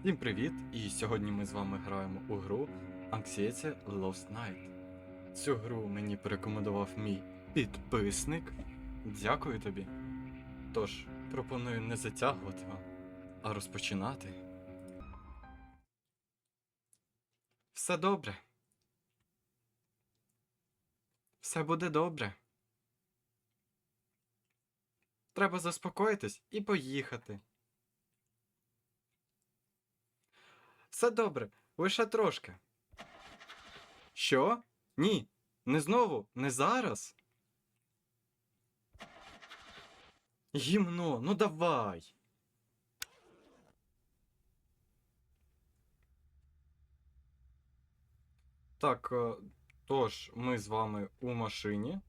Всім привіт! І сьогодні ми з вами граємо у гру Anxiety Lost Night. Цю гру мені порекомендував мій підписник. Дякую тобі. Тож, пропоную не затягувати вам, а розпочинати. Все добре. Все буде добре. Треба заспокоїтись і поїхати. Все добре, лише трошки. Що? Ні, не знову, не зараз. Гімно, ну давай. Так, е, тож, ми з вами у машині.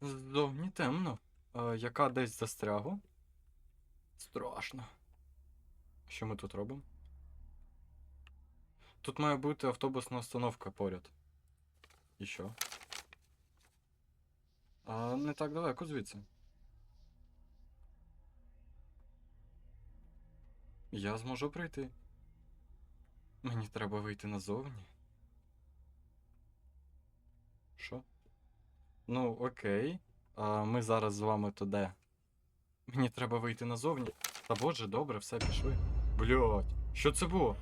Ззовні темно. Е, Яка десь застрягла? Страшно. Що ми тут робимо? Тут має бути автобусна остановка поряд. І що? А не так далеко звідси. Я зможу пройти. Мені треба вийти назовні. Що? Ну, окей. А ми зараз з вами то де? Мені треба вийти назовні. Та боже, добре, все пішли. Блять, що це було?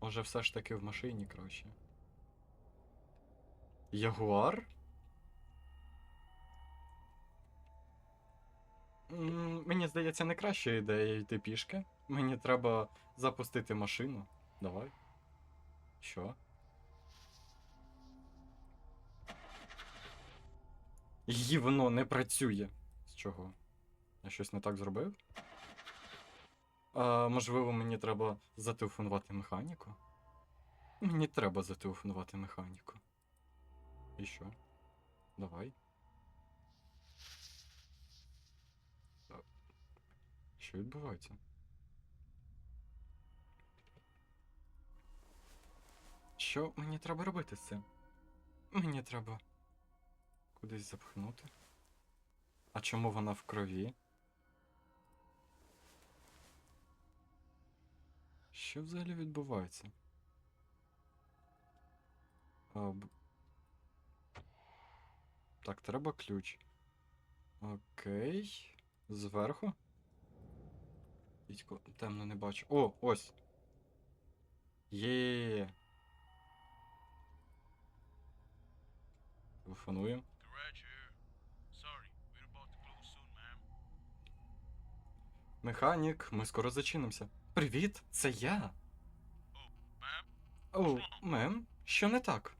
Може, все ж таки в машині краще. Ягуар? Мені здається, не краща ідея йти пішки. Мені треба запустити машину. Давай. Що? Її воно не працює. З чого? Я щось не так зробив? А, можливо, мені треба зателефонувати механіку? Мені треба зателефонувати механіку. І що? Давай. Що відбувається? Що мені треба робити з цим? Мені треба кудись запхнути. А чому вона в крові? Що взагалі відбувається? А, б... Так, треба ключ. Окей. Зверху. Дідько, темно не бачу. О, ось. Є. Телефонуємо. Механік, ми скоро зачинимося. Привіт, це я. О, мем, що не так?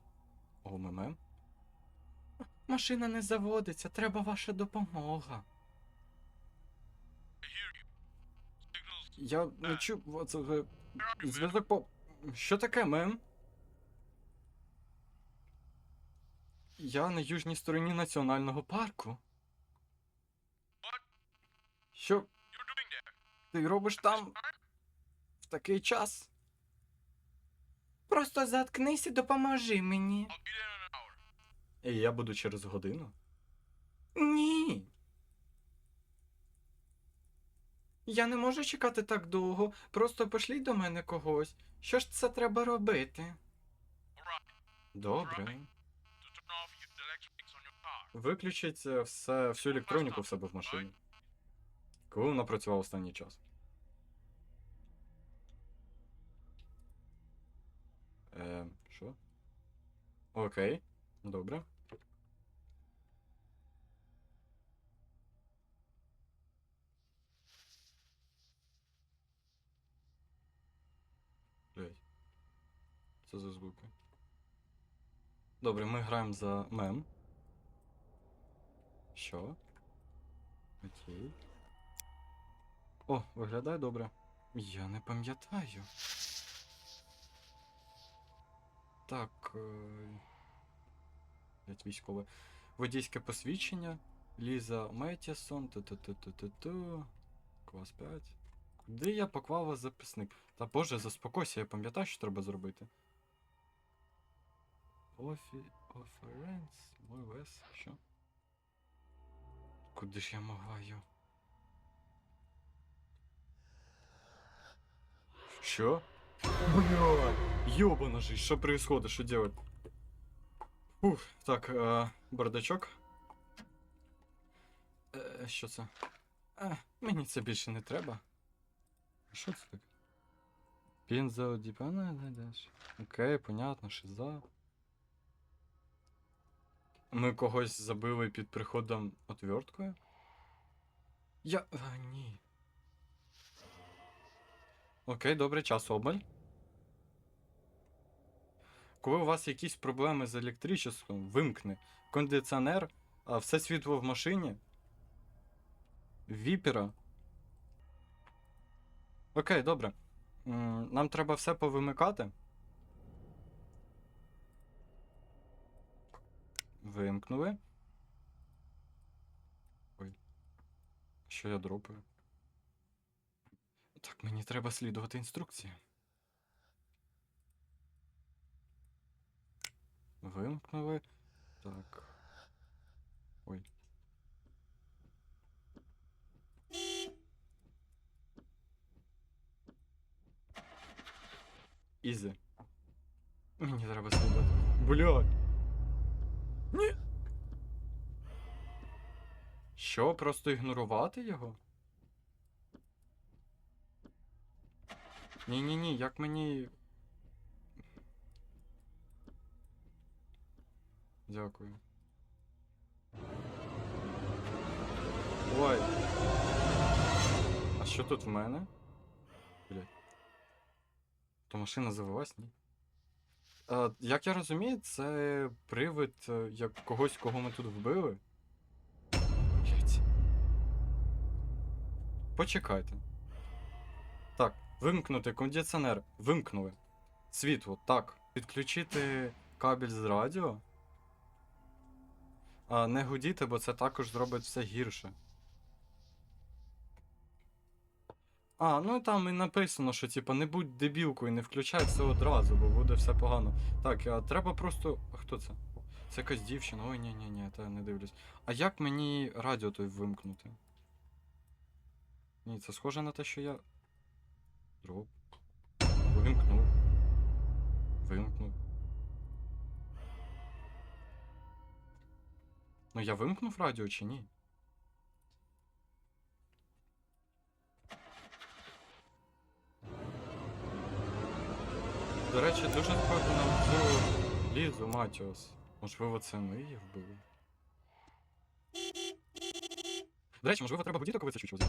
О, мем. Машина не заводиться, треба ваша допомога. Я не чув. You, ma'am? Зв'язок по. Що таке, мем? Я на южній стороні національного парку. Ти робиш там в такий час? Просто заткнись і допоможи мені. І я буду через годину? Ні. Я не можу чекати так довго. Просто пошліть до мене когось. Що ж це треба робити? Добре. Виключіть е, все, всю електроніку в себе в машині. Коли вона працювала останній час? Е, що? Окей, добре. Блять. Це за звуки. Добре, ми граємо за мем. Що? Окей. О, виглядає добре. Я не пам'ятаю. Так. Е... військове. Водійське посвідчення. Ліза Метісон. Ту-ту-ту-ту-ту-ту. Клас 5. Куди я поклав вас записник? Та боже, заспокойся, я пам'ятаю, що треба зробити. Офі... Оференс. Мой вес. Що? Куди ж я магаю? Що? Бля, ёбана жизнь, что происходит, что делать? Уф, так, е, бардачок. Е, що це? Е, мені це більше не треба. Що це таке? Пінза діпана знайдеш. Окей, понятно, шиза. Ми когось забили під приходом отверткою? Я. А, ні. Окей, добре, час обмаль. Коли у вас якісь проблеми з електричеством, вимкни кондиціонер, все світло в машині. Віпера. Окей, добре. Нам треба все повимикати. Вимкнули. Ой. Що я дропаю? Так, мені треба слідувати інструкції. Вимкнули. Так. Ой. Ізі. Мені треба слідувати. Блядь. Ні. Що, просто ігнорувати його? Ні-ні-ні, як мені. Дякую. Ой. А що тут в мене? Блять. То машина завелась, ні? А, як я розумію, це привид е, як когось, кого ми тут вбили. Блять. Почекайте. Вимкнути кондиціонер. Вимкнули. Світло, так. Підключити кабель з радіо. А не гудіти, бо це також зробить все гірше. А, ну там і написано, що типа не будь дебілкою, не включай все одразу, бо буде все погано. Так, а треба просто. А хто це? Це якась дівчина. Ой, ні, ні, ні, та не дивлюсь. А як мені радіо той вимкнути? Ні, це схоже на те, що я. Дроп. Вимкнув. Вимкнув. Ну я вимкнув радіо чи ні? До речі, дуже схоже на цю Лізу Матіос. Можливо, це ми її вбили. До речі, можливо, треба коли це чучело.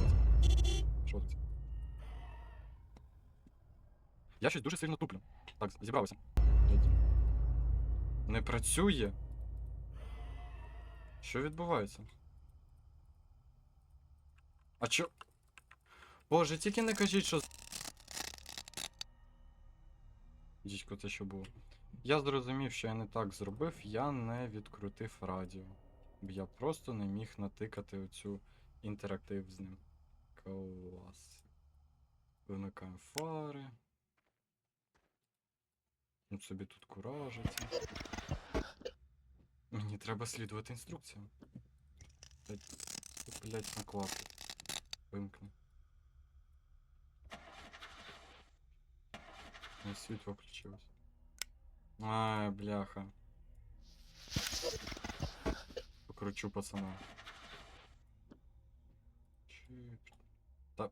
Що тут? Я щось дуже сильно туплю. Так, зібралося. Не працює. Що відбувається? А чо? Боже, тільки не кажіть, що. Дідько, це що було? Я зрозумів, що я не так зробив, я не відкрутив радіо. Я просто не міг натикати оцю інтерактив з ним. Клас. Вимикаємо фари. Він собі тут куражиться. Мені треба слідувати інструкціям. Блять, блять, наклад. Вимкни. Ой, світло включилось. Ай, бляха. Покручу пацана. Чіп. Та.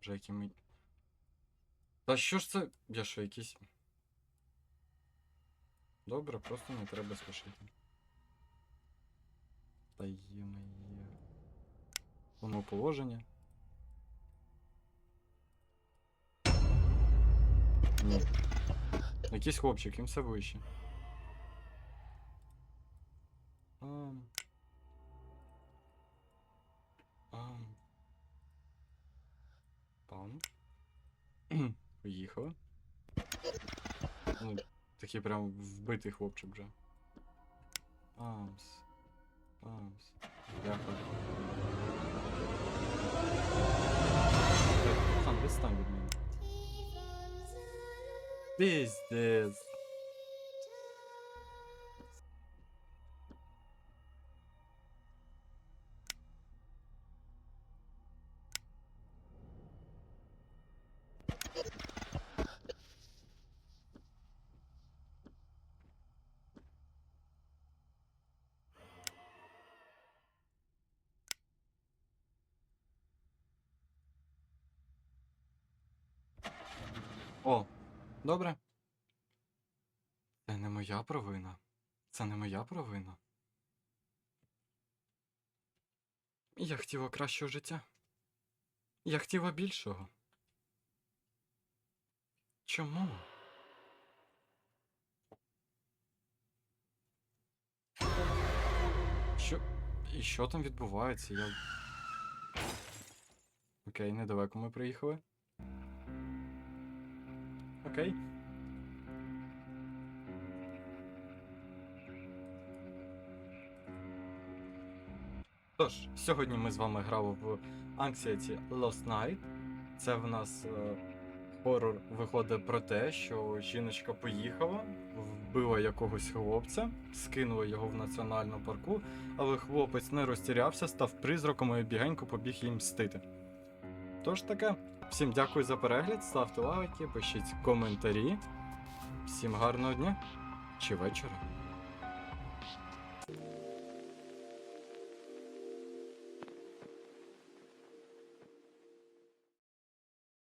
Вже які ми. Та що ж це? Я що, якийсь. Добре, просто не треба спішити. Та є-моє. Воно положення. Ні. Якийсь хлопчик, їм все вище. Ам. Ам. Пан. Поїхали. Ну, такий прям вбитий хлопчик вже. Амс. Амс. Дякую. Хан, відстань від мене. Пиздец. О, добре. Це не моя провина. Це не моя провина. Я хотіла кращого життя. Я хотіла більшого. Чому? Що? І що там відбувається? Я. Окей, недалеко ми приїхали. Окей. Тож, сьогодні ми з вами грали в Anxiety Lost Night. Це в нас е, хорор виходить про те, що жіночка поїхала, вбила якогось хлопця, скинула його в національному парку, але хлопець не розтірявся, став призраком і бігенько побіг їм мстити. Тож таке, всім дякую за перегляд, ставте лайки, пишіть коментарі. Всім гарного дня чи вечора.